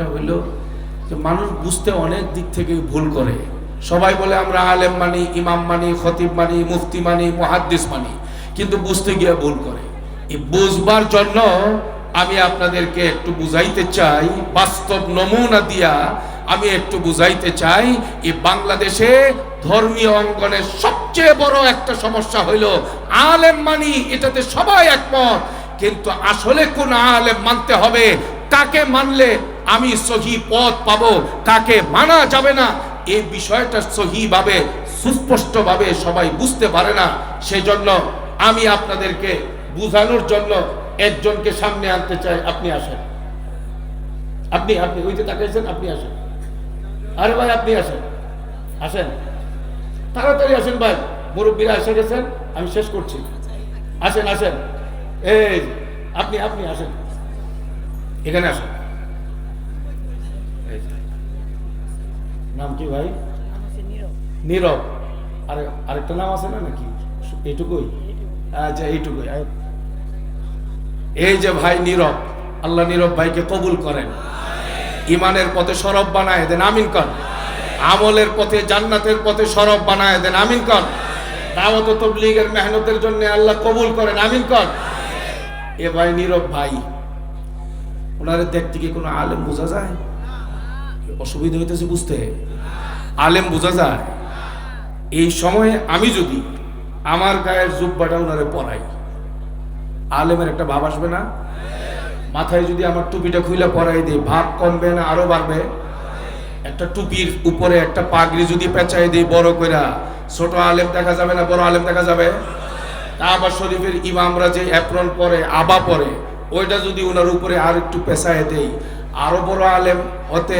সেটা হইল যে মানুষ বুঝতে অনেক দিক থেকে ভুল করে। সবাই বলে আমরা আলেম মানি, ইমাম মানি, খতিব মানি, মুফতি মানি, মুহাদ্দিস মানি, কিন্তু বুঝতে গিয়ে ভুল করে। এই বুঝবার জন্য আমি আপনাদেরকে একটু বুঝাইতে চাই, বাস্তব নমুনা দিয়া আমি একটু বুঝাইতে চাই, এই বাংলাদেশে ধর্মীয় অঙ্গনের সবচেয়ে বড় একটা সমস্যা হইল আলেম মানি, এটাতে সবাই একমত। কিন্তু আসলে কোন আলেম মানতে হবে, কাকে মানলে আমি সহি পথ পাবো, কাকে মানা যাবে না এই বিষয়টা সহিভাবে, সুস্পষ্টভাবে সবাই বুঝতে পারে না। সেজন্য আমি আপনাদেরকে বুঝানোর জন্য একজনকে সামনে আনতে চাই। আপনি আসেন। আপনি আপনি ওইতে তাকাইছেন, আপনি আসেন। আরে ভাই, আপনি আসেন। আসেন। তাড়াতাড়ি আসেন ভাই। মুরব্বীরা এসে গেছেন, আমি শেষ করছি। আসেন আসেন। এই আপনি আপনি আসেন। এখানে আসেন। যে। নাম কি ভাই? নীরব। আরে আরেকটা নাম আছে না নাকি? এইটুকুই? আচ্ছা এইটুকুই। এই যে ভাই নীরব আল্লাহ নীরব ভাইকে কবুল করেন। ইমানের পথে সরব বানায় দেন আমিন কর। আমলের পথে জান্নাতের পথে সরব বানায় দেন আমিন কর। দাওয়াত তবলিগের মেহনতের জন্য আল্লাহ কবুল করেন আমিন কর। এ ভাই নীরব ভাই ওনারে দেখতে কি কোনো আলেম বোঝা যায়? অসুবিধা হইতেছে বুঝতে? আলেম বোঝা যায়? এই সময়ে আমি যদি আমার গায়ের জুব্বাটা ওনারে পরাই, আলেমের একটা ভাব আসবে না? মাথায় যদি আমার টুপিটা খুলে পরাই দিই, ভাব কমবে না, আরও বাড়বে? একটা টুপির উপরে একটা পাগড়ি যদি পেঁচাই দিই, বড় কইরা, ছোট আলেম দেখা যাবে না, বড় আলেম দেখা যাবে? আবার শরীফের ইমামরা যে অ্যাপ্রন পরে, আবা পরে, ওইটা যদি ওনার উপরে আর একটু পেঁচায় দেই আরও বড় আলেম হতে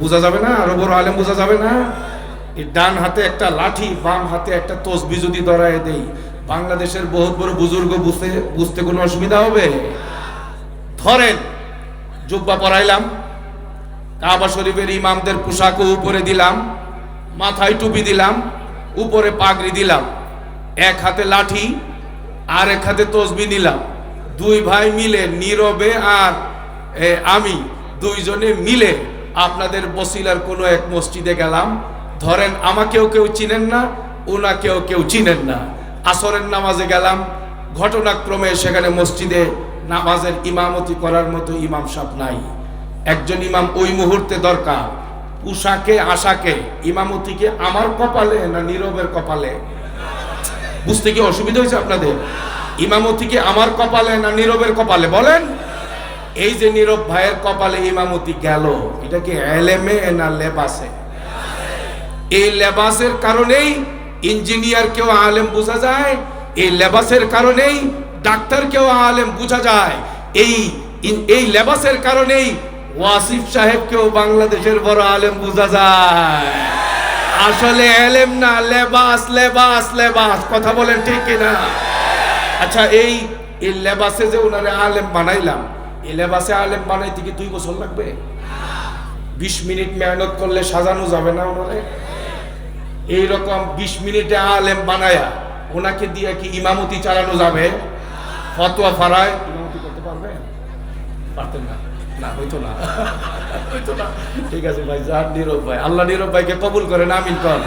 বোঝা যাবে না? আরও বড় আলেম বোঝা যাবে না? ডান হাতে একটা লাঠি, বাম হাতে একটা তসবি যদি ধরায় দেই, বাংলাদেশের বহুত বড় বুজুর্গ বুঝতে বুঝতে কোনো অসুবিধা হবে? ধরেন, জুব্বা পরাইলাম, কাবা শরীফের ইমামদের পোশাকও উপরে দিলাম, মাথায় টুপি দিলাম, উপরে পাগড়ি দিলাম, এক হাতে লাঠি আর এক হাতে তসবি নিলাম। দুই ভাই মিলে, নীরবে আর আমি দুইজনে মিলে আপনাদের বসিলার কোনো এক মসজিদে গেলাম। ধরেন আমাকেও কেউ চিনেন না ওনাকেও কেউ চিনেন না। আসরের নামাজে গেলাম। ঘটনাক্রমে সেখানে মসজিদে নামাজের ইমামতি করার মতো ইমাম সাহেব নাই। একজন ইমাম ওই মুহূর্তে দরকার। উষাকে আশাকে ইমামতিকে আমার কপালে না নীরবের কপালে? বুঝতে কি অসুবিধা হয়েছে আপনাদের? ইমামতিকে আমার কপালে না নীরবের কপালে? বলেন। এই যে নীরব ভাইয়ের কপালে ইমামতি গেল, এটা কি এলেমে না লেবাসে? এই লেবাসের কারণেই ইঞ্জিনিয়ার কেউ আলেম বোঝা যায়, এই লেবাসের কারণেই ডাক্তার কেউ আলেম বোঝা যায়, এই এই লেবাসের কারণেই ওয়াসিফ সাহেবকেও বাংলাদেশের বড় আলেম বোঝা যায়। আসলে এলেম না, লেবাস লেবাস লেবাস, কথা বলেন ঠিক কিনা? আচ্ছা এই এই লেবাসে যে ওনারে আলেম বানাইলাম এই লেবাসে আলেম বানাইতে কি দুই বছর লাগবে? বিশ মিনিট মেহনত করলে সাজানো যাবে না ওনারে? এইরকম বিশ মিনিটে আলেম বানায়া ওনাকে দিয়ে কি ইমামতি চালানো যাবে? ফতোয়া ফারায়? ইমামতি করতে পারবে? পারতেন না। না, হইতো না। হইতো না। ঠিক আছে ভাই, যার নীরব ভাই। আল্লাহ নীরব ভাইকে কবুল করেন, আমিন কর